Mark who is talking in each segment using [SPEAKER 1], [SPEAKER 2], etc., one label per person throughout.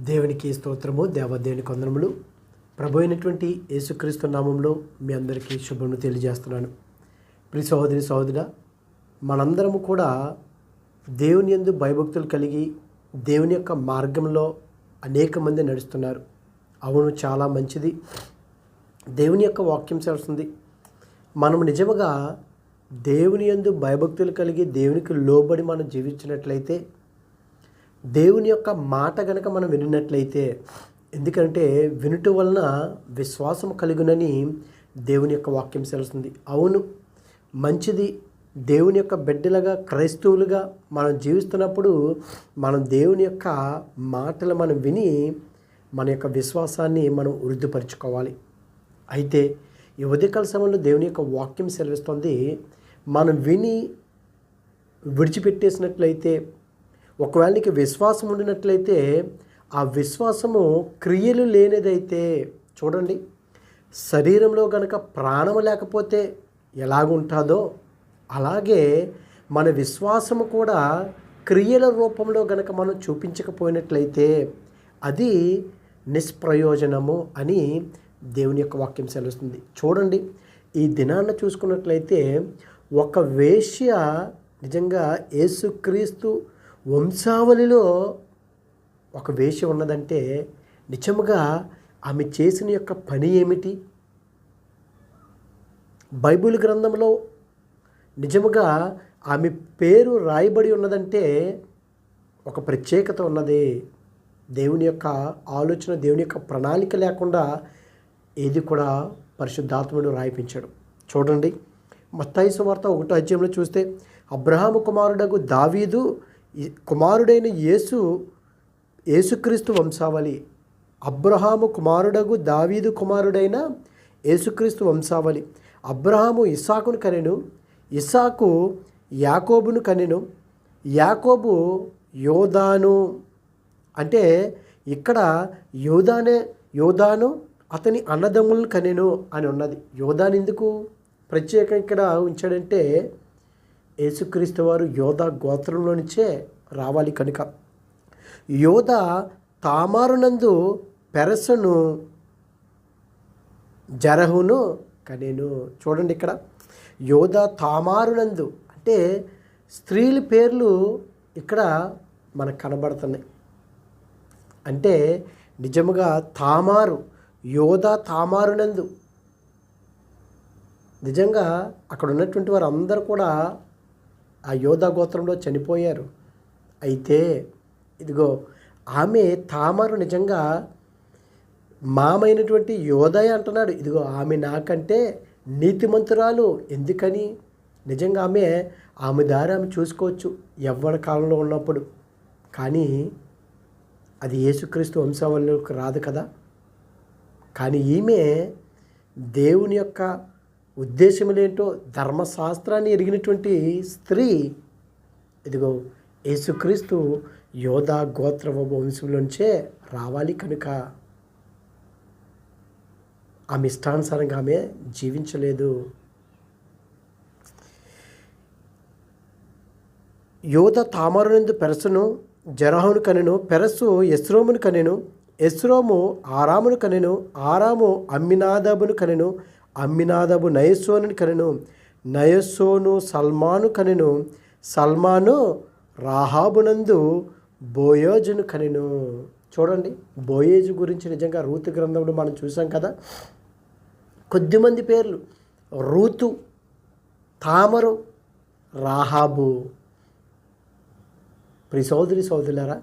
[SPEAKER 1] దేవునికి స్తోత్రము దేవదేవుని కొందరములు ప్రభు అయినటువంటి యేసుక్రీస్తు నామంలో మీ అందరికీ శుభమును తెలియజేస్తున్నాను. ప్రి సహోదరి సహోదర మనందరము కూడా దేవుని యందు భయభక్తులు కలిగి దేవుని యొక్క మార్గంలో అనేక మంది నడుస్తున్నారు. అవును చాలా మంచిది. దేవుని యొక్క వాక్యం చేస్తుంది మనం నిజముగా దేవుని యందు భయభక్తులు కలిగి దేవునికి లోబడి మనం జీవించినట్లయితే దేవుని యొక్క మాట గనక మనం వినినట్లయితే ఎందుకంటే వినుట వలన విశ్వాసం కలుగునని దేవుని యొక్క వాక్యం సెలుస్తుంది. అవును మంచిది దేవుని యొక్క బిడ్డలుగా క్రైస్తవులుగా మనం జీవిస్తున్నప్పుడు మనం దేవుని యొక్క మాటలు మనం విని మన యొక్క విశ్వాసాన్ని మనం వృద్ధిపరచుకోవాలి. అయితే ఈ ఉదయకాల సమయంలో దేవుని యొక్క వాక్యం సెలవిస్తుంది మనం విని విడిచిపెట్టేసినట్లయితే ఒకవేళ నీకు విశ్వాసం ఉండినట్లయితే ఆ విశ్వాసము క్రియలు లేనిదైతే చూడండి శరీరంలో గనక ప్రాణం లేకపోతే ఎలాగుంటుందో అలాగే మన విశ్వాసము కూడా క్రియల రూపంలో గనక మనం చూపించకపోయినట్లయితే అది నిష్ప్రయోజనము అని దేవుని యొక్క వాక్యం సెలవుస్తుంది. చూడండి ఈ దినాన్ని చూసుకున్నట్లయితే ఒక వేశ్య నిజంగా యేసుక్రీస్తు వంశావళిలో ఒక వేష ఉన్నదంటే నిజముగా ఆమె చేసిన యొక్క పని ఏమిటి? బైబిల్ గ్రంథంలో నిజముగా ఆమె పేరు రాయబడి ఉన్నదంటే ఒక ప్రత్యేకత ఉన్నది. దేవుని యొక్క ఆలోచన దేవుని యొక్క ప్రణాళిక లేకుండా ఏది కూడా పరిశుద్ధాత్ముడు రాయిపించాడు చూడండి మత్తాయి సువార్త ఒకటో అధ్యాయంలో చూస్తే అబ్రహాము కుమారుడకు దావీదు కుమారుడైన యేసు యేసుక్రీస్తు వంశావళి. అబ్రహాము కుమారుడగు దావీదు కుమారుడైన యేసుక్రీస్తు వంశావళి. అబ్రహాము ఇస్సాకును కనెను ఇస్సాకు యాకోబును కనెను యాకోబు యోధాను అంటే ఇక్కడ యోధానే యోధాను అతని అన్నదమ్ములను కనెను అని ఉన్నది. యోధాను ఎందుకు ప్రత్యేకం ఇక్కడ ఉంచాడంటే యేసుక్రీస్తు వారు యోధ గోత్రంలో నుంచే రావాలి కనుక. యోధ తామారునందు పెరసను జరహును కనేను. చూడండి ఇక్కడ. యోధ తామారునందు అంటే స్త్రీల పేర్లు ఇక్కడ మనకు కనబడుతున్నాయి. అంటే నిజముగా తామారు యోధ తామారునందు. నిజంగా అక్కడ ఉన్నటువంటి వారు అందరూ కూడా ఆ యోధా గోత్రంలో చనిపోయారు. అయితే ఇదిగో ఆమె తామరు నిజంగా మామైనటువంటి యోధయ అంటున్నాడు. ఇదిగో ఆమె నాకంటే నీతిమంతురాలు ఎందుకని? నిజంగా ఆమె ఆమె దారి ఆమె చూసుకోవచ్చు ఎవ్వరి కాలంలో ఉన్నప్పుడు. కానీ అది యేసుక్రీస్తు వంశావళిలోకి రాదు కదా. కానీ ఈమె దేవుని యొక్క ఉద్దేశములేంటో ధర్మశాస్త్రాన్ని ఎరిగినటువంటి స్త్రీ ఇదిగో యేసుక్రీస్తు యోధా గోత్ర వంశంలోంచే రావాలి కనుక. ఆమె ఇష్టానుసారంగా ఆమె జీవించలేదు. యోధ తామరునందు పెరసును జరహును కనెను పెరసు ఎస్రోమును కనెను ఎస్రోము ఆరామును కనెను ఆరాము అమ్మినాదాబును కనెను అమ్మినాదబు నయస్సోను కనెను. నయస్సోను సల్మాను కనెను. సల్మాను రాహాబునందు బోయోజును కనెను. చూడండి బోయేజు గురించి నిజంగా రూతు గ్రంథంలో మనం చూసాం కదా. కొద్దిమంది పేర్లు. రూతు తామరు రాహాబు. ప్రి సోదరి సోదరులారా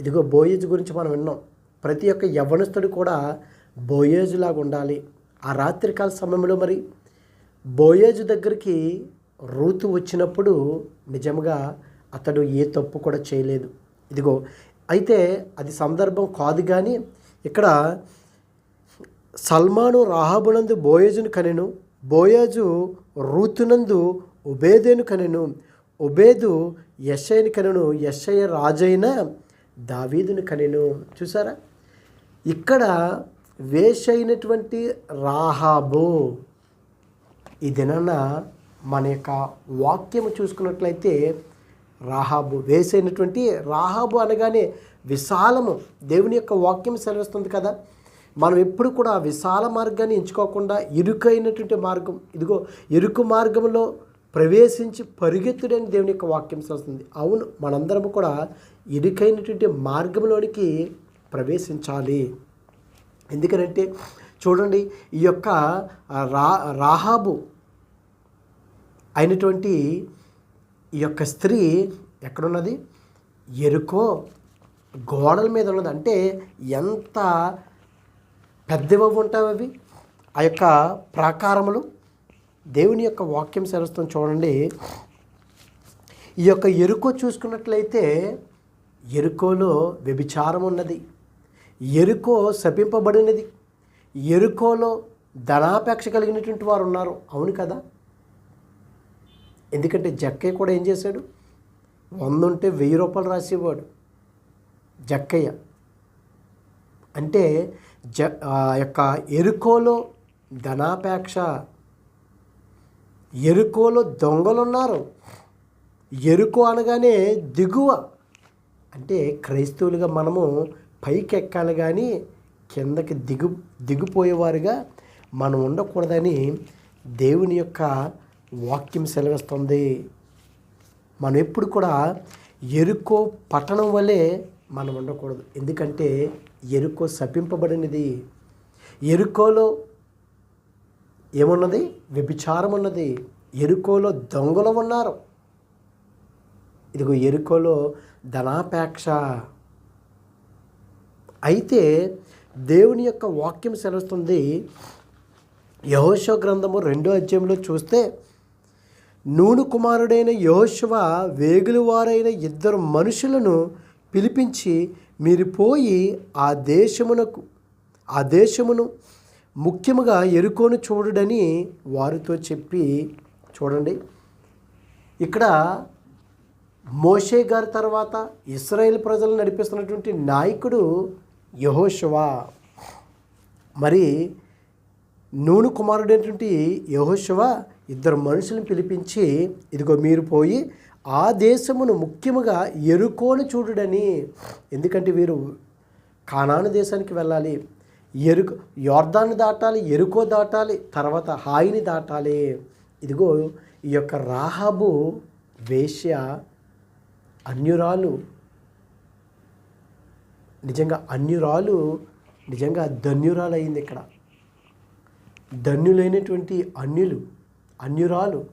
[SPEAKER 1] ఇదిగో బోయేజ్ గురించి మనం విన్నాం. ప్రతి ఒక్క యవ్వనస్తుడు కూడా బోయేజులాగా ఉండాలి. ఆ రాత్రికాల సమయంలో మరి బోయేజు దగ్గరికి రూతు వచ్చినప్పుడు నిజంగా అతడు ఏ తప్పు కూడా చేయలేదు. ఇదిగో అయితే అది సందర్భం కాదు కానీ ఇక్కడ సల్మాను రాహాబునందు బోయేజును కనెను బోయేజు రూతునందు ఉబేదేను కనెను ఉబేదు యశయ్యను కనెను యశయ్య రాజైన దావీదును కనెను. చూసారా? ఇక్కడ వేషైనటువంటి రాహాబు. ఈ దినాన మన యొక్క వాక్యము చూసుకున్నట్లయితే రాహాబు వేసైనటువంటి రాహాబు అనగానే విశాలము. దేవుని యొక్క వాక్యం సెలవిస్తుంది కదా. మనం ఎప్పుడు కూడా విశాల మార్గాన్ని ఎంచుకోకుండా ఇరుకైనటువంటి మార్గం ఇదిగో ఇరుకు మార్గంలో ప్రవేశించి పరిగెత్తుడని దేవుని యొక్క వాక్యం వస్తుంది అవును మనందరం కూడా ఇరుకైనటువంటి మార్గంలోనికి ప్రవేశించాలి. ఎందుకనంటే చూడండి ఈ యొక్క రా రాహాబు అయినటువంటి ఈ యొక్క స్త్రీ ఎక్కడున్నది? ఎరుకో గోడల మీద ఉన్నది. అంటే ఎంత పెద్దవి ఉంటాయి అవి? ఆ యొక్క ప్రాకారములు దేవుని యొక్క వాక్యం సెలవుస్తుంది చూడండి. ఈ యొక్క ఎరుకో చూసుకున్నట్లయితే ఎరుకోలో వ్యభిచారం ఉన్నది ఎరుకో శపింపబడినది. ఎరుకోలో ధనాపేక్ష కలిగినటువంటి వారు ఉన్నారు అవును కదా? ఎందుకంటే జక్కయ్య కూడా ఏం చేశాడు? వంద ఉంటే వెయ్యి రూపాయలు రాసేవాడు. జక్కయ్య. అంటే జ ఆ యొక్క ఎరుకోలో ధనాపేక్ష. ఎరుకోలో దొంగలున్నారు. ఎరుకో అనగానే దిగువ. అంటే క్రైస్తవులుగా మనము పైకి ఎక్కాలి కానీ కిందకి దిగు దిగిపోయేవారుగా మనం ఉండకూడదని దేవుని యొక్క వాక్యం సెలవిస్తుంది. మనం ఎప్పుడు కూడా ఎరుకో పట్టణం వలె మనం ఉండకూడదు. ఎందుకంటే ఎరుకో శపింపబడినది ఎరుకోలో ఏమున్నది? వ్యభిచారం ఉన్నది ఎరుకోలో దొంగలు ఉన్నారు. ఇదిగో ఎరుకోలో ధనాపేక్ష. అయితే దేవుని యొక్క వాక్యం సెలవుస్తుంది యహోశవ గ్రంథము రెండో అధ్యాయంలో చూస్తే నూను కుమారుడైన యహోశవ వేగులవారైన ఇద్దరు మనుషులను పిలిపించి మీరు పోయి ఆ దేశమునకు ఆ దేశమును ముఖ్యముగా ఎరుకోను చూడుడని వారితో చెప్పి చూడండి. ఇక్కడ మోషే గారి తర్వాత ఇస్రాయేల్ ప్రజలను నడిపిస్తున్నటువంటి నాయకుడు యహోశవా మరి నూను కుమారుడైనటువంటి యహోశవ ఇద్దరు మనుషులను పిలిపించి ఇదిగో మీరు పోయి ఆ దేశమును ముఖ్యముగా ఎరుకోని చూడుడని. ఎందుకంటే వీరు కానాను దేశానికి వెళ్ళాలి. ఎరుకు యోర్దాన్ని దాటాలి ఎరుకో దాటాలి తర్వాత హాయిని దాటాలి. ఇదిగో ఈ యొక్క రాహాబు వేశ్య అన్యురాలు నిజంగా అన్యురాలు నిజంగా ధన్యురాలు అయింది ఇక్కడ. ధన్యులైనటువంటి అన్యులు అన్యురాలు.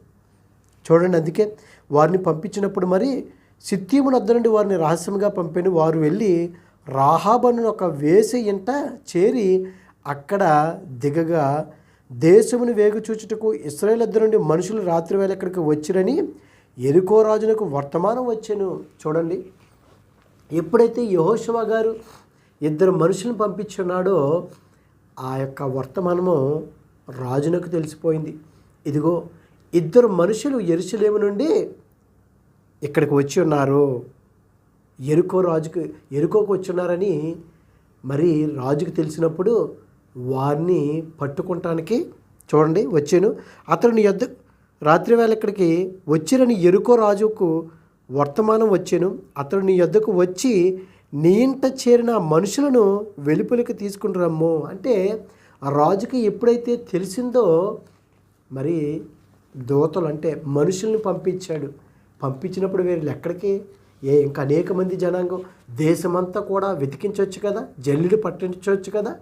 [SPEAKER 1] చూడండి అందుకే వారిని పంపించినప్పుడు మరి సిత్యమును వద్ద నుండి వారిని రహస్యంగా పంపిన వారు వెళ్ళి రాహాబను ఒక వేసి ఇంట చేరి అక్కడ దిగగా దేశమును వేగు చూచుటకు ఇస్రాయేల్ నుండి మనుషులు రాత్రి వేళ ఇక్కడికి వచ్చిరని ఎరుకో రాజునకు వర్తమానం వచ్చాను. చూడండి. ఎప్పుడైతే యహోశవ గారు ఇద్దరు మనుషులను పంపించున్నాడో ఆ యొక్క వర్తమానము రాజునకు తెలిసిపోయింది. ఇదిగో ఇద్దరు మనుషులు ఎరుసలేము నుండి ఇక్కడికి వచ్చి ఉన్నారు. ఎరుకో రాజుకు ఎరుకోకు వచ్చి ఉన్నారని మరి రాజుకు తెలిసినప్పుడు వారిని పట్టుకుంటానికి చూడండి వచ్చాను. అతని ఎద్దు రాత్రివేళ రాత్రి వేళ ఇక్కడికి వచ్చిరని ఎరుకో రాజుకు వర్తమానం వచ్చాను. అతడు నీ యొద్దకు వచ్చి నీ ఇంట చేరిన మనుషులను వెలుపలికి తీసుకుని రమ్ము. అంటే ఆ రాజుకి ఎప్పుడైతే తెలిసిందో మరి దూతలు అంటే మనుషుల్ని పంపించాడు. పంపించినప్పుడు వీళ్ళు ఎక్కడికి ఏ ఇంకా అనేక మంది జనాంగం దేశమంతా కూడా వెతికించవచ్చు కదా? జల్లుడు పట్టించవచ్చు కదా?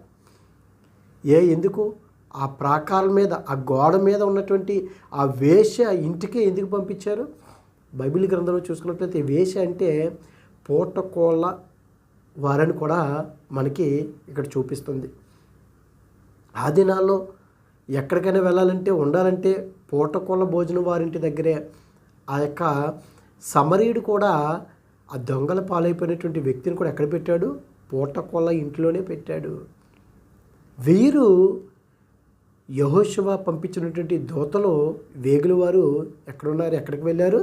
[SPEAKER 1] ఏ ఎందుకు? ఆ ప్రాకారం మీద ఆ గోడ మీద ఉన్నటువంటి ఆ వేష ఇంటికే ఎందుకు పంపించారు? బైబిల్ గ్రంథంలో చూసుకున్నట్లయితే వేష అంటే పూటకోళ్ళ వారని కూడా మనకి ఇక్కడ చూపిస్తుంది. ఆ దినాల్లో ఎక్కడికైనా వెళ్ళాలంటే ఉండాలంటే పూటకోళ్ళ భోజనం వారింటి దగ్గరే. ఆ యొక్క సమరీయుడు కూడా ఆ దొంగల పాలైపోయినటువంటి వ్యక్తిని కూడా ఎక్కడ పెట్టాడు? పూటకోళ్ళ ఇంట్లోనే పెట్టాడు. వీరు యహోశివ పంపించినటువంటి దూతలు వేగుల వారు ఎక్కడున్నారు? ఎక్కడికి వెళ్ళారు?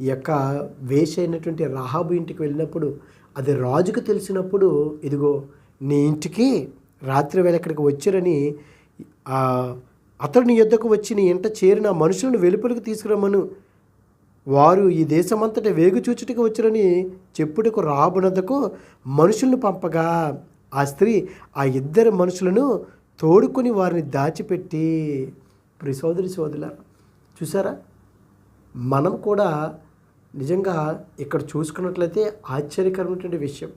[SPEAKER 1] ఈ యొక్క వేష అయినటువంటి రాహాబు ఇంటికి వెళ్ళినప్పుడు అది రాజుకు తెలిసినప్పుడు ఇదిగో నీ ఇంటికి రాత్రి వేళ ఇక్కడికి వచ్చారని అతడు నీ వచ్చి నీ ఇంట చేరిన మనుషులను వెలుపలికి తీసుకురమ్మను. వారు ఈ దేశమంతటా వేగు చూచుటకు వచ్చారని చెప్పుటకు రాబునదకు మనుషులను పంపగా. ఆ స్త్రీ ఆ ఇద్దరు మనుషులను తోడుకొని వారిని దాచిపెట్టి ప్రి సోదరి సోదరుల చూసారా? మనం కూడా నిజంగా ఇక్కడ చూసుకున్నట్లయితే ఆశ్చర్యకరమైనటువంటి విషయం.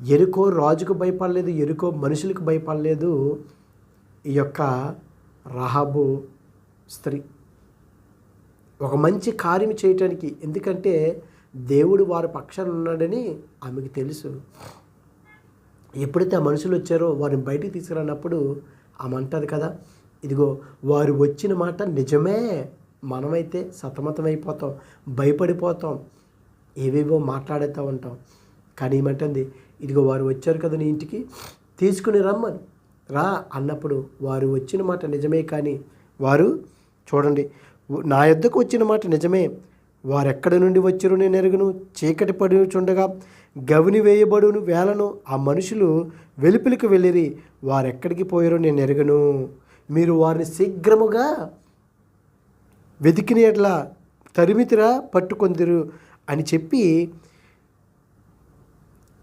[SPEAKER 1] ఎరుకో రాజుకు భయపడలేదు ఎరుకో మనుషులకు భయపడలేదు ఈ యొక్క రహాబు స్త్రీ. ఒక మంచి కార్యం చేయటానికి ఎందుకంటే దేవుడు వారి పక్షాన ఉన్నాడని ఆమెకు తెలుసు. ఎప్పుడైతే ఆ మనుషులు వచ్చారో వారిని బయటికి తీసుకురానప్పుడు ఆమె అంటది కదా. ఇదిగో వారు వచ్చిన మాట నిజమే. మనమైతే సతమతమైపోతాం భయపడిపోతాం ఏవేవో మాట్లాడుతూ ఉంటాం. కానీ ఏమంటుంది ఇదిగో వారు వచ్చారు కదా నీ ఇంటికి తీసుకుని రమ్మని. రా అన్నప్పుడు వారు వచ్చిన మాట నిజమే కానీ వారు చూడండి నా యొద్దకు వచ్చిన మాట నిజమే. వారు ఎక్కడి నుండి వచ్చారో నేను ఎరుగును. చీకటి పడుచుండగా గవిని వేయబడును వేలను ఆ మనుషులు వెలుపులకు వెళ్ళిరి. వారు ఎక్కడికి పోయారో నేను ఎరగను. మీరు వారిని శీఘ్రముగా వెతికిన ఎట్లా తరిమితిరా పట్టుకొందిరు అని చెప్పి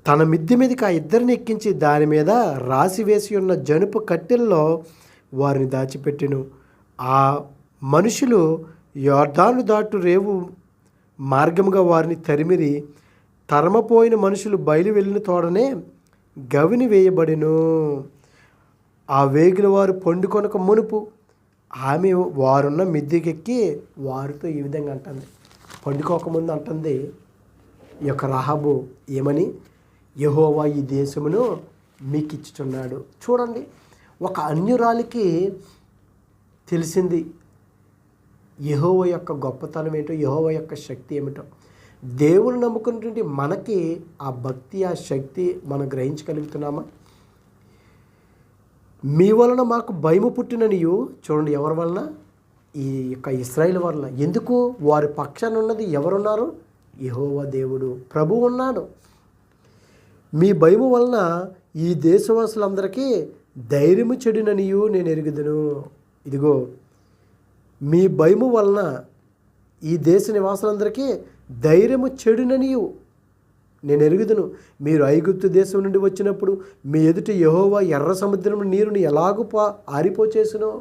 [SPEAKER 1] తన మిద్దె మీదకి ఆ ఇద్దరిని ఎక్కించి దాని మీద రాసి వేసి ఉన్న జనుపు కట్టెల్లో వారిని దాచిపెట్టెను. ఆ మనుషులు యోర్ధాను దాటు రేవు మార్గముగా వారిని తరిమిరి. తరమపోయిన మనుషులు బయలు వెళ్ళిన తోడనే గవిని వేయబడిను. ఆ వేగుల వారు పండుకొనక మునుపు ఆమె వారున్న మిద్దెకెక్కి వారితో ఈ విధంగా అంటుంది. పండుకోకముందు అంటుంది ఈ యొక్క రాహబు ఏమని యహోవా ఈ దేశమును మీకు ఇచ్చుచున్నాడు చూడండి ఒక అన్యురాలికి తెలిసింది యహోవ యొక్క గొప్పతనం ఏంటో యహోవ యొక్క శక్తి ఏమిటో. దేవుని నమ్ముకున్నటువంటి మనకి ఆ భక్తి ఆ శక్తి మనం గ్రహించగలుగుతున్నామా? మీ వలన మాకు భయము పుట్టిననియు చూడండి ఎవరి వలన? ఈ యొక్క ఇస్రాయిల్ వలన. ఎందుకు? వారి పక్షాన ఉన్నది ఎవరున్నారు? యహోవ దేవుడు. ప్రభు ఉన్నాడు. మీ భయము వలన ఈ దేశవాసులందరికీ ధైర్యము చెడిననియు నేను ఎరుగుదును. ఇదిగో మీ భయము వలన ఈ దేశ నివాసులందరికీ ధైర్యము చెడుననియు నేను ఎరుగుదును. మీరు ఐగుప్తు దేశం నుండి వచ్చినప్పుడు మీ ఎదుట యహోవా ఎర్ర సముద్రం నీరుని ఎలాగూ పా ఆరిపోచేసినో?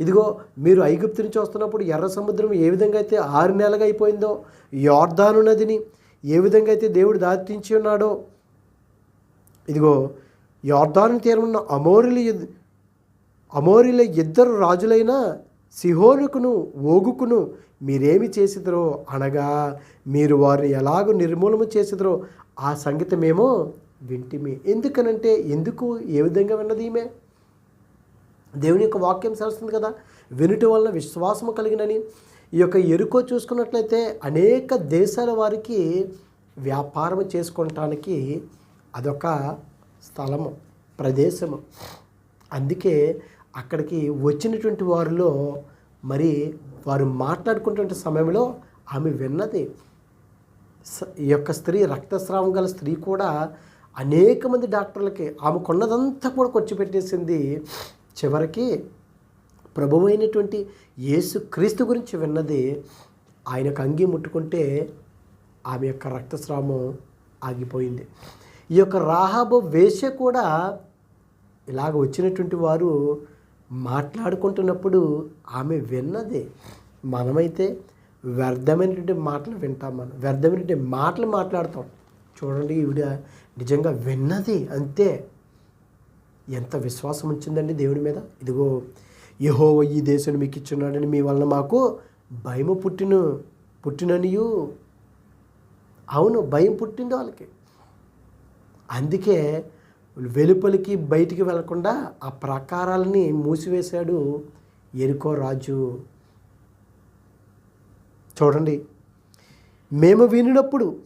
[SPEAKER 1] ఇదిగో మీరు ఐగుప్తు నుంచి వస్తున్నప్పుడు ఎర్ర సముద్రం ఏ విధంగా అయితే ఆరు నెలగా అయిపోయిందో యోర్ధాను నదిని ఏ విధంగా అయితే దేవుడు దాటించి ఉన్నాడో ఇదిగో యోర్ధాను తీరమున్న అమోరిల అమోరిల ఇద్దరు రాజులైన సిహోనుకును ఓగుకును మీరేమి చేసిదరో అనగా మీరు వారిని ఎలాగో నిర్మూలన చేసిదరో ఆ సంగీతమేమో వింటిమి. ఎందుకనంటే ఎందుకు ఏ విధంగా విన్నది ఈమె? దేవుని యొక్క వాక్యం సెలవుస్తుంది కదా. వినుట వలన విశ్వాసము కలిగినని. ఈ యొక్క ఎరుకో చూసుకున్నట్లయితే అనేక దేశాల వారికి వ్యాపారం చేసుకోవటానికి అదొక స్థలము ప్రదేశము. అందుకే అక్కడికి వచ్చినటువంటి వారిలో మరి వారు మాట్లాడుకుంటున్న సమయంలో ఆమె విన్నది. ఈ యొక్క స్త్రీ రక్తస్రావం గల స్త్రీ కూడా అనేక మంది డాక్టర్లకి ఆమె కొన్నదంతా కూడా ఖర్చు పెట్టేసింది. చివరికి ప్రభువైనటువంటి యేసు క్రీస్తు గురించి విన్నది. ఆయనకు అంగి ముట్టుకుంటే ఆమె యొక్క రక్తస్రావం ఆగిపోయింది. ఈ యొక్క రాహాబు వేష కూడా ఇలాగ వచ్చినటువంటి వారు మాట్లాడుకుంటున్నప్పుడు ఆమె విన్నది మనమైతే వ్యర్థమైనటువంటి మాటలు వింటాం మనం. వ్యర్థమైనటువంటి మాటలు మాట్లాడతాం. చూడండి ఈవిడ నిజంగా విన్నది అంతే. ఎంత విశ్వాసం ఉంచిందండి దేవుడి మీద? ఇదిగో యహో ఈ దేశం మీకు ఇచ్చున్నాడని మీ వలన మాకు భయము పుట్టిన పుట్టిననియు. అవును భయం పుట్టింది వాళ్ళకి. అందుకే వెలుపలికి బయటికి వెళ్ళకుండా ఆ ప్రాకారాలని మూసివేశాడు ఎరుకో రాజు. చూడండి మేము వినినప్పుడు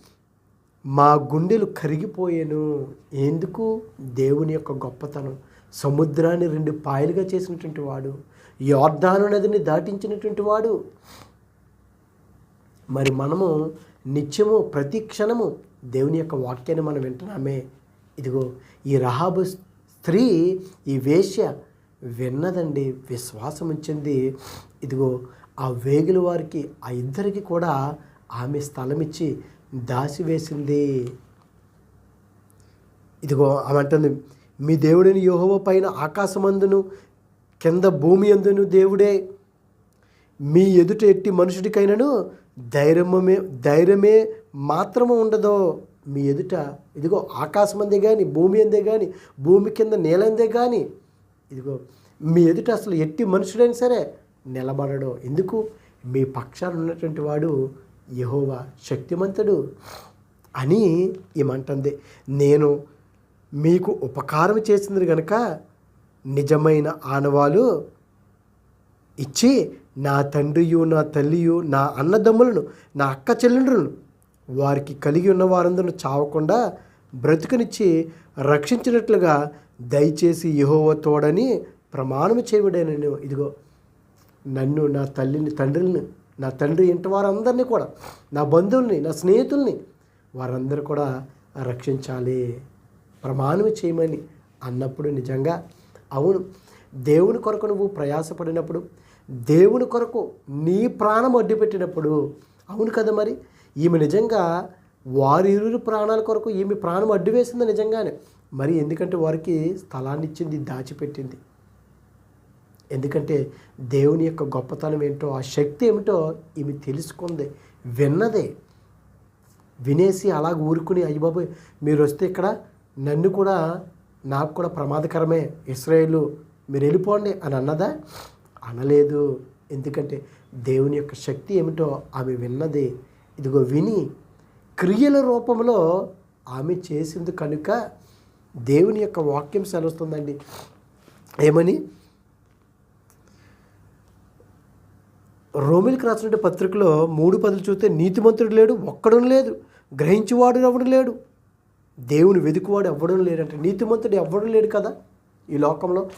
[SPEAKER 1] మా గుండెలు కరిగిపోయాను. ఎందుకు? దేవుని యొక్క గొప్పతనం. సముద్రాన్ని రెండు పాయలుగా చేసినటువంటి వాడు యోర్ధాను నదిని దాటించినటువంటి వాడు. మరి మనము నిత్యము ప్రతి క్షణము దేవుని యొక్క వాక్యాన్ని మనం వింటున్నామే. ఇదిగో ఈ రహాబు స్త్రీ ఈ వేశ్య విన్నదండి విశ్వాసం ఉంచింది ఇదిగో ఆ వేగుల వారికి ఆ ఇద్దరికి కూడా ఆమె స్థలం ఇచ్చి దాసివేసింది ఇదిగో ఆమె అంటుంది మీ దేవుడిని యోహోవ పైన ఆకాశమందును కింద భూమి అందును దేవుడే. మీ ఎదుట ఎట్టి మనుషుడికైనను ధైర్యమే ధైర్యమే మాత్రము ఉండదో. మీ ఎదుట ఇదిగో ఆకాశం అందే కానీ భూమి అందే కానీ భూమి కింద నేలందే కానీ ఇదిగో మీ ఎదుట అసలు ఎట్టి మనుషుడైనా సరే నిలబడడం. ఎందుకు? మీ పక్షాన ఉన్నటువంటి వాడు యహోవా శక్తిమంతుడు అని ఏమంటుంది నేను మీకు ఉపకారం చేసింది కనుక నిజమైన ఆనవాలు ఇచ్చి నా తండ్రియు నా తల్లియు నా అన్నదమ్ములను నా అక్క చెల్లెండ్రులను వారికి కలిగి ఉన్న వారందరూ చావకుండా బ్రతుకునిచ్చి రక్షించినట్లుగా దయచేసి యెహోవా తోడని ప్రమాణం చేయబడాను ఇదిగో నన్ను నా తల్లిని తండ్రిని నా తండ్రి ఇంటి వారందరినీ కూడా నా బంధువుల్ని నా స్నేహితుల్ని వారందరూ కూడా రక్షించాలి. ప్రమాణం చేయమని అన్నప్పుడు నిజంగా అవును దేవుని కొరకు నువ్వు ప్రయాసపడినప్పుడు దేవుని కొరకు నీ ప్రాణం అడ్డుపెట్టినప్పుడు అవును కదా మరి? ఈమె నిజంగా వారిరు ప్రాణాల కొరకు ఈమె ప్రాణం అడ్డు వేసింది నిజంగానే. మరి ఎందుకంటే వారికి స్థలాన్ని ఇచ్చింది దాచిపెట్టింది. ఎందుకంటే దేవుని యొక్క గొప్పతనం ఏంటో ఆ శక్తి ఏమిటో ఈమె తెలుసుకుంది విన్నదే. వినేసి అలాగ ఊరుకుని అయ్యి బాబోయ్ మీరు వస్తే ఇక్కడ నన్ను కూడా నాకు కూడా ప్రమాదకరమే ఇస్రాయేలు మీరు వెళ్ళిపోండి అని అన్నదా? అనలేదు. ఎందుకంటే దేవుని యొక్క శక్తి ఏమిటో ఆమె విన్నది. ఇదిగో విని క్రియల రూపంలో ఆమె చేసింది కనుక దేవుని యొక్క వాక్యం సెలవుస్తుందండి. ఏమని? రోమిల్కి రాసినటువంటి పత్రికలో మూడు పదులు చూస్తే నీతిమంతుడు లేడు ఒక్కడం లేదు గ్రహించేవాడు ఎవడు లేడు దేవుని వెతుకువాడు ఎవ్వడం లేడంటే నీతిమంతుడు ఎవ్వడం లేడు కదా ఈ లోకంలో.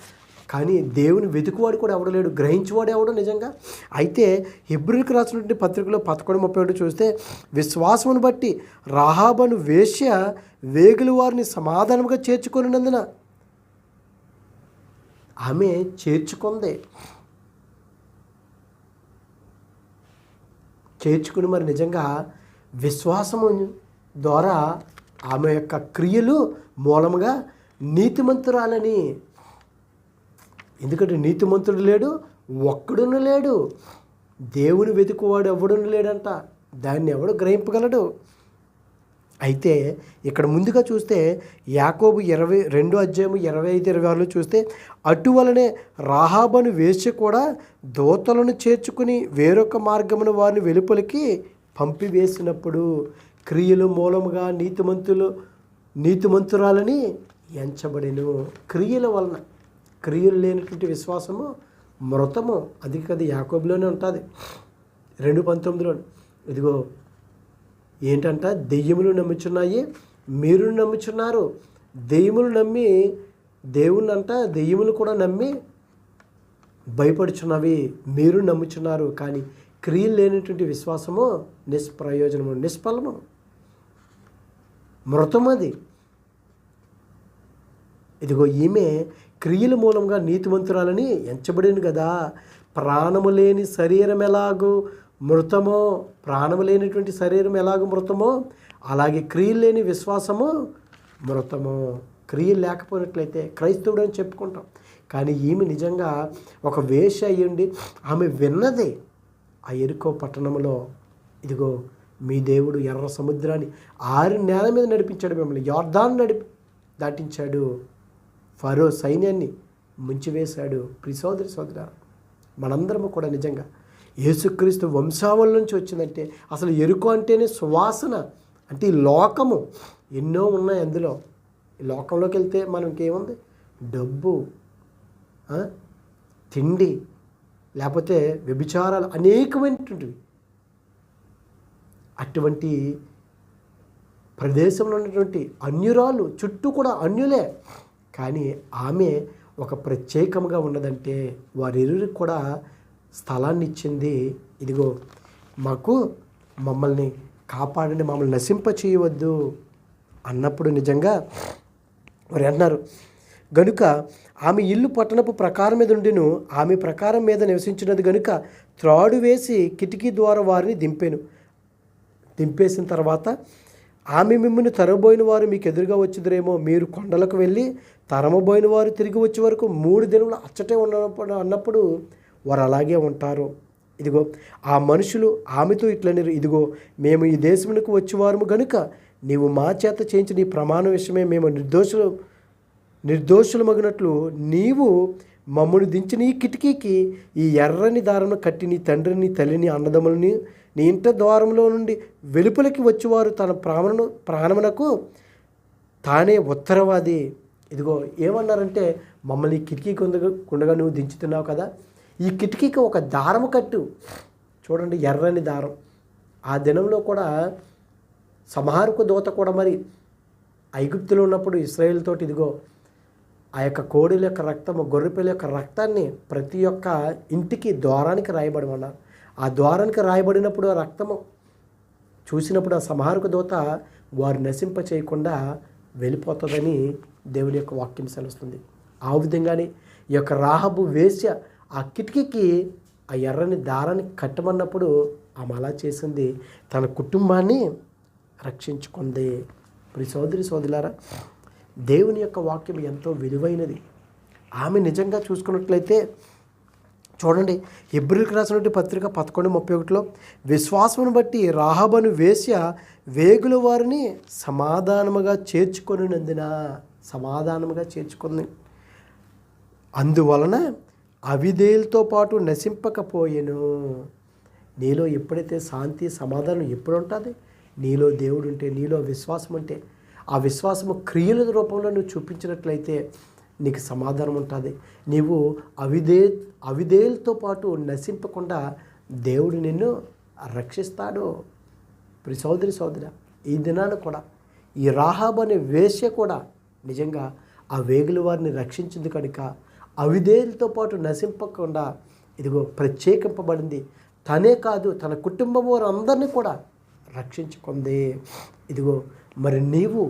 [SPEAKER 1] కానీ దేవుని వెతుకువాడు కూడా ఎవడు లేడు గ్రహించేవాడు ఎవడు నిజంగా? అయితే హెబ్రిల్కి రాసినటువంటి పత్రికలో పదకొండు ముప్పై ఒకటి చూస్తే విశ్వాసమును బట్టి రాహాబను వేశ్య వేగులు వారిని సమాధానంగా చేర్చుకొనినందున. ఆమె చేర్చుకుంది. చేర్చుకుని మరి నిజంగా విశ్వాసము ద్వారా ఆమె యొక్క క్రియలు మూలముగా నీతిమంతురాలని ఎందుకంటే నీతిమంతుడు లేడు ఒక్కడును లేడు. దేవుని వెతుకువాడు ఎవడును లేడంట. దాన్ని ఎవడు గ్రహింపగలడు? అయితే ఇక్కడ ముందుగా చూస్తే యాకోబు ఇరవై రెండు అధ్యాయం ఇరవై ఐదు ఇరవై ఆరులో చూస్తే అటువలనే రాహాబను వేసి కూడా దోతలను చేర్చుకుని వేరొక మార్గమును వారిని వెలుపలికి పంపివేసినప్పుడు క్రియలు మూలముగా నీతిమంతులు నీతిమంతురాలని ఎంచబడిను. క్రియల వలన. క్రియలు లేనటువంటి విశ్వాసము మృతము. అది కదా యాకోబులోనే ఉంటుంది. రెండు పంతొమ్మిదిలో ఇదిగో ఏంటంట? దెయ్యములు నమ్ముచున్నాయి మీరు నమ్ముచున్నారు. దెయ్యములు నమ్మి దేవుణ్ణి అంట దెయ్యములు కూడా నమ్మి భయపడుచున్నవి మీరు నమ్ముచున్నారు. కానీ క్రియలు లేనటువంటి విశ్వాసము నిష్ప్రయోజనము నిష్ఫలము. మృతమది ఇదిగో ఈమె క్రియల మూలంగా నీతివంతురాలని ఎంచబడింది కదా ప్రాణము లేని శరీరం ఎలాగో మృతమో ప్రాణము లేనటువంటి శరీరం ఎలాగో మృతమో అలాగే క్రియలు లేని విశ్వాసము మృతము. క్రియలు లేకపోయినట్లయితే క్రైస్తవుడు అని చెప్పుకుంటాం. కానీ ఈమె నిజంగా ఒక వేష అయ్యండి ఆమె విన్నదే ఆ ఎరుకో పట్టణంలో ఇదిగో మీ దేవుడు ఎర్ర సముద్రాన్ని ఆరు నేల మీద నడిపించాడు మిమ్మల్ని యార్దాన్ నడిపి దాటించాడు. ఫరో సైన్యాన్ని ముంచివేశాడు. ప్రిసోదరి సోదర మనందరము కూడా నిజంగా యేసుక్రీస్తు వంశావళి నుంచి వచ్చిందంటే అసలు ఎరుకు అంటేనే సువాసన. అంటే ఈ లోకము ఎన్నో ఉన్నాయి అందులో. ఈ లోకంలోకి వెళ్తే మనకి ఏముంది డబ్బు తిండి లేకపోతే వ్యభిచారాలు అనేకమైనటువంటివి. అటువంటి ప్రదేశంలో ఉన్నటువంటి అన్యురాలు చుట్టూ కూడా అన్యులే. కానీ ఆమె ఒక ప్రత్యేకంగా ఉన్నదంటే వారిరువురికి కూడా స్థలాన్ని ఇచ్చింది ఇదిగో మాకు మమ్మల్ని కాపాడండి మమ్మల్ని నశింప చేయవద్దు అన్నప్పుడు నిజంగా వారు అన్నారు గనుక ఆమె ఇల్లు పట్టణపు ప్రకారం మీద ఉండిను ఆమె ప్రకారం మీద నివసించినది గనుక త్రాడు వేసి కిటికీ ద్వారా వారిని దింపాను. దింపేసిన తర్వాత ఆమె మిమ్మల్ని తరబోయిన వారు మీకు ఎదురుగా వచ్చిద్దరేమో మీరు కొండలకు వెళ్ళి తరమబోయిన వారు తిరిగి వచ్చే వరకు మూడు దినములు అచ్చటే ఉన్నప్పుడు అన్నప్పుడు వారు అలాగే ఉంటారు. ఇదిగో ఆ మనుషులు ఆమెతో ఇట్లనిరు ఇదిగో మేము ఈ దేశమునకు వచ్చేవారము గనుక నీవు మా చేత చేయించిన నీ ప్రమాణ విషయమే మేము నిర్దోషులు నిర్దోషులమగినట్లు నీవు మమ్మల్ని దించిన ఈ కిటికీకి ఈ ఎర్రని దారను కట్టి నీ తండ్రిని తల్లిని అన్నదమ్ములని నీ ఇంట ద్వారంలో నుండి వెలుపలికి వచ్చేవారు తన ప్రాణను ప్రాణమునకు తానే ఉత్తరవాది. ఇదిగో ఏమన్నారంటే మమ్మల్ని కిటికీ కుండగా కుండగా నువ్వు దించుతున్నావు కదా. ఈ కిటికీకి ఒక దారము కట్టు. చూడండి ఎర్రని దారం. ఆ దినంలో కూడా సంహారకు దూత కూడా మరి ఐగుప్తులో ఉన్నప్పుడు ఇస్రాయేల్తో తోటి ఇదిగో ఆ యొక్క కోడిల యొక్క రక్తము గొర్రెపిల్ల యొక్క రక్తాన్ని ప్రతి ఒక్క ఇంటికి ద్వారానికి రాయబడమన్నారు. ఆ ద్వారానికి రాయబడినప్పుడు ఆ రక్తము చూసినప్పుడు ఆ సంహారక దూత వారు నశింప చేయకుండా వెళ్ళిపోతుందని దేవుని యొక్క వాక్యం సెలవుస్తుంది. ఆ విధంగానే ఈ యొక్క రాహబు వేశ్య ఆ కిటికీకి ఆ ఎర్రని దారాన్ని కట్టమన్నప్పుడు ఆమె అలా చేసింది. తన కుటుంబాన్ని రక్షించుకుంది. మరి సోదరి సోదరులారా దేవుని యొక్క వాక్యం ఎంతో విలువైనది. ఆమె నిజంగా చూసుకున్నట్లయితే చూడండి ఎబ్రిల్కి రాసినటువంటి పత్రిక పదకొండు ముప్పై ఒకటిలో విశ్వాసమును బట్టి రాహబను వేశ్య వేగుల వారిని సమాధానముగా చేర్చుకొనినందున. సమాధానముగా చేర్చుకుంది. అందువలన అవిధేయులతో పాటు నశింపకపోయెను. నీలో ఎప్పుడైతే శాంతి సమాధానం ఎప్పుడు ఉంటుంది? నీలో దేవుడు ఉంటే నీలో విశ్వాసం ఉంటే ఆ విశ్వాసము క్రియల రూపంలో నువ్వు చూపించినట్లయితే నీకు సమాధానం ఉంటుంది. నీవు అవిదే అవిధేయులతో పాటు నశింపకుండా దేవుడు నిన్ను రక్షిస్తాడు. ఇప్పుడు సోదరి సోదర ఈ దినాన కూడా ఈ రాహాబ్ అనే వేశ్య కూడా నిజంగా ఆ వేగుల వారిని రక్షించింది కనుక అవిధేయులతో పాటు నశింపకుండా ఇదిగో ప్రత్యేకింపబడింది. తనే కాదు తన కుటుంబం వారందరినీ కూడా రక్షించుకుంది. ఇదిగో మరి నీవు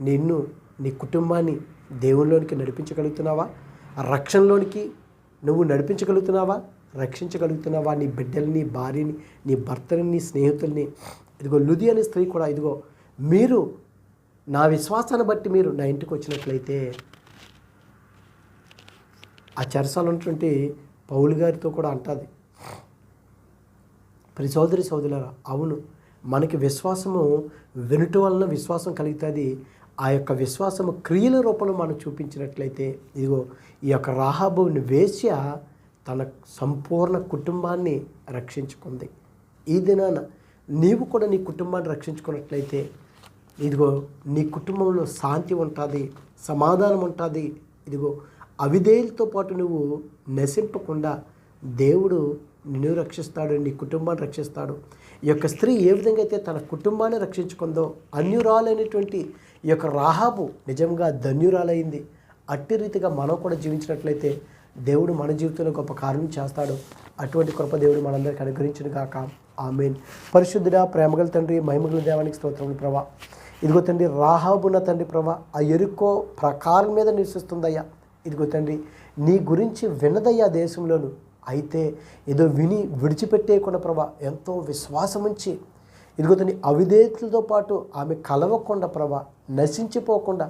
[SPEAKER 1] నిన్ను నీ కుటుంబాన్ని దేవుల్లోనికి నడిపించగలుగుతున్నావా? ఆ రక్షణలోనికి నువ్వు నడిపించగలుగుతున్నావా? రక్షించగలుగుతున్నావా? నీ బిడ్డల్ని భార్యని నీ భర్తని నీ స్నేహితుల్ని? ఇదిగో లుది అనే స్త్రీ కూడా ఇదిగో మీరు నా విశ్వాసాన్ని బట్టి మీరు నా ఇంటికి వచ్చినట్లయితే ఆ చెరసాలు ఉన్నటువంటి పౌలు గారితో కూడా అంటుంది. ప్రి సోదరి సోదరులారా అవును మనకి విశ్వాసము వినుట వలన విశ్వాసం కలుగుతుంది. ఆ యొక్క విశ్వాసము క్రియల రూపంలో మనం చూపించినట్లయితే ఇదిగో ఈ యొక్క రాహాబుని వేశ్య తన సంపూర్ణ కుటుంబాన్ని రక్షించుకుంది. ఈ దినాన నీవు కూడా నీ కుటుంబాన్ని రక్షించుకున్నట్లయితే ఇదిగో నీ కుటుంబంలో శాంతి ఉంటుంది సమాధానం ఉంటుంది. ఇదిగో అవిధేయులతో పాటు నువ్వు నశింపకుండా దేవుడు నిన్ను రక్షిస్తాడు నీ కుటుంబాన్ని రక్షిస్తాడు. ఈ యొక్క స్త్రీ ఏ విధంగా అయితే తన కుటుంబాన్ని రక్షించుకుందో అన్యురాలైనటువంటి ఈ యొక్క రాహాబు నిజంగా ధన్యురాలైంది. అట్టి రీతిగా మనం కూడా జీవించినట్లయితే దేవుడు మన జీవితంలో గొప్ప కార్యం చేస్తాడు. అటువంటి కృప దేవుడు మనందరికీ అనుగ్రహించిన కాక ఆమెన్. పరిశుద్ధుడ ప్రేమగల తండ్రి మహిమగల దేవానికి స్తోత్రములు ప్రభా. ఇదిగో తండ్రి రాహాబున తండ్రి ప్రభా ఆ ఎరుకో ప్రకారం మీద నివసిస్తుందయ్యా. ఇదిగో తండ్రి నీ గురించి విన్నదయ్యా దేశంలోను. అయితే ఏదో విని విడిచిపెట్టేయకుండా ప్రభా ఎంతో విశ్వాసముంచి ఇదిగో నీ అవిధేయతలతో పాటు ఆమె కలవకుండా ప్రభా నశించిపోకుండా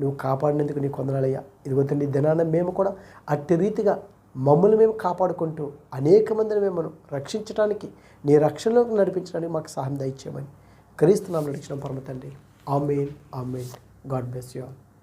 [SPEAKER 1] నువ్వు కాపాడినందుకు నీ కొందనాలయ్యా ఇదిగో నీ దినాన మేము కూడా అట్టి రీతిగా మమ్మల్ని మేము కాపాడుకుంటూ అనేక మందిని మేము రక్షించడానికి నీ రక్షణలోకి నడిపించడానికి మాకు సహాయం దయచేయమని క్రీస్తు నామం నడిచిన పరమ తండ్రి. Amen amen. God bless you all.